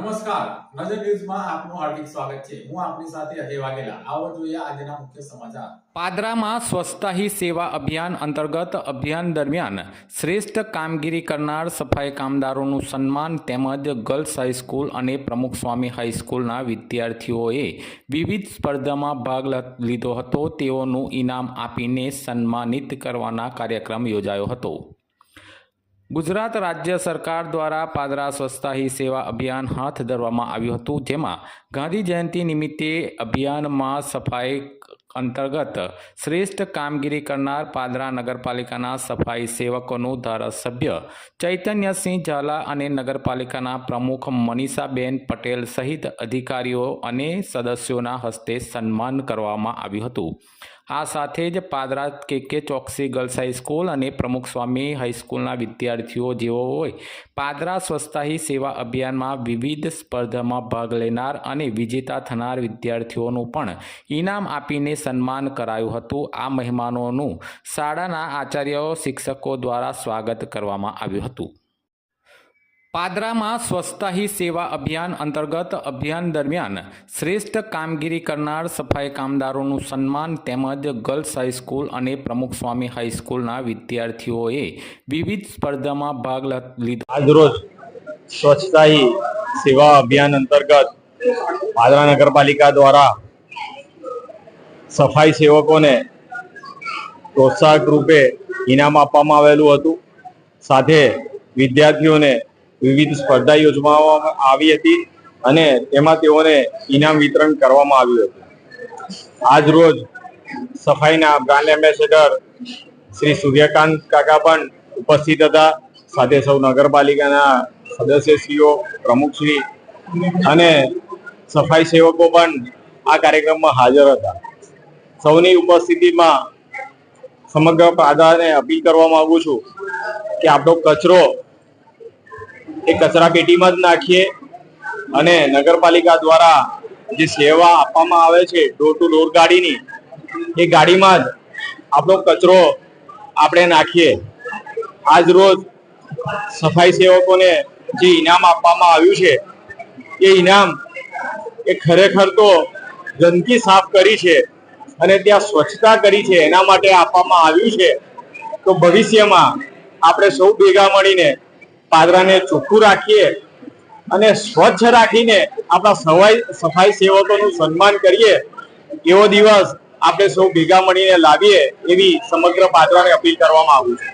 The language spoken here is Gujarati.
નમસ્કાર. નજર ન્યૂઝમાં આપનું હાર્દિક સ્વાગત છે. હું આપની સાથે અજય વાઘેલા. આવો જોઈએ આજના મુખ્ય સમાચાર. પાદરામાં સ્વચ્છતા સેવા અભિયાન અંતર્ગત અભિયાન દરમિયાન શ્રેષ્ઠ કામગીરી કરનાર સફાઈ કામદારોનું સન્માન તેમજ ગર્લ્સ હાઈસ્કૂલ અને પ્રમુખ સ્વામી હાઈસ્કૂલના વિદ્યાર્થીઓએ વિવિધ સ્પર્ધામાં ભાગ લીધો હતો. તેઓનું ઇનામ આપીને સન્માનિત કરવાના કાર્યક્રમ યોજાયો હતો. ગુજરાત રાજ્ય સરકાર દ્વારા પાદરા સ્વચ્છતા હી સેવા અભિયાન હાથ ધરવામાં આવ્યું હતું, જેમાં ગાંધી જયંતિ નિમિત્તે અભિયાનમાં સફાઈ અંતર્ગત શ્રેષ્ઠ કામગીરી કરનાર પાદરા નગરપાલિકાના સફાઈ સેવકોનું ધારાસભ્ય ચૈતન્યસિંહ ઝાલા અને નગરપાલિકાના પ્રમુખ મનીષાબેન પટેલ સહિત અધિકારીઓ અને સદસ્યોના હસ્તે સન્માન કરવામાં આવ્યું હતું. આ સાથે જ પાદરા કે કે ચોકસી ગર્લ્સ હાઈસ્કૂલ અને પ્રમુખ સ્વામી હાઈસ્કૂલના વિદ્યાર્થીઓ જેઓ હોય, પાદરા સ્વસ્થાહી સેવા અભિયાનમાં વિવિધ સ્પર્ધામાં ભાગ લેનાર અને વિજેતા થનાર વિદ્યાર્થીઓનું પણ ઇનામ આપીને સન્માન કરાયું હતું. આ મહેમાનોનું શાળાના આચાર્યો શિક્ષકો દ્વારા સ્વાગત કરવામાં આવ્યું હતું. પાદરામાં સ્વચ્છતા હી સેવા અભિયાન અંતર્ગત અભિયાન દરમિયાન શ્રેષ્ઠ કામગીરી કરનાર સફાઈ કામદારોનું સન્માન તેમજ ગર્લ્સ હાઈસ્કૂલ અને પ્રમુખ સ્વામી હાઈસ્કૂલના વિદ્યાર્થીઓએ વિવિધ સ્પર્ધામાં ભાગ લીધો. આજરોજ સ્વચ્છતા હી સેવા અભિયાન અંતર્ગત પાદરા નગરપાલિકા દ્વારા સફાઈ સેવકોને પ્રોત્સાહક રૂપે ઇનામ આપવામાં આવેલું હતું. સાથે વિદ્યાર્થીઓને વિવિધ સ્પર્ધા યોજવામાં આવી હતી અને તેમાં તેઓને ઇનામ વિતરણ કરવામાં આવ્યું હતું. આજ રોજ સફાઈના બ્રાન્ડ એમ્બેસેડર શ્રી સૂર્યકાંત કાકા પણ ઉપસ્થિત હતા. સાથે સૌ નગરપાલિકાના સદસ્યશ્રીઓ, પ્રમુખશ્રી અને સફાઈ સેવકો પણ આ કાર્યક્રમમાં હાજર હતા. સૌની ઉપસ્થિતિમાં સમગ્ર પ્રાધાને અપીલ કરવા માંગુ છું કે આપણો કચરો એ કચરા પેટીમાં જ નાખીએ અને નગરપાલિકા દ્વારા જે સેવા આપવામાં આવે છે ડોર ટુ ડોર ગાડીની, એ ગાડીમાં જ આપણો કચરો આપણે નાખીએ. આજ રોજ સફાઈ સેવકોને જે ઇનામ આપવામાં આવ્યું છે, એ ઇનામ એ ખરેખર તો ગંદકી સાફ કરી છે અને ત્યાં સ્વચ્છતા કરી છે, એના માટે આપવામાં આવ્યું છે. તો ભવિષ્યમાં આપણે સૌ ભેગા મળીને પાદરાને ચોખ્ખું રાખીએ અને સ્વચ્છ રાખીને આપણા સફાઈ સફાઈ સેવકોનું સન્માન કરીએ, એવો દિવસ આપણે સૌ ભેગા મળીને લાવીએ એવી સમગ્ર પાદરાને અપીલ કરવામાં આવું છે.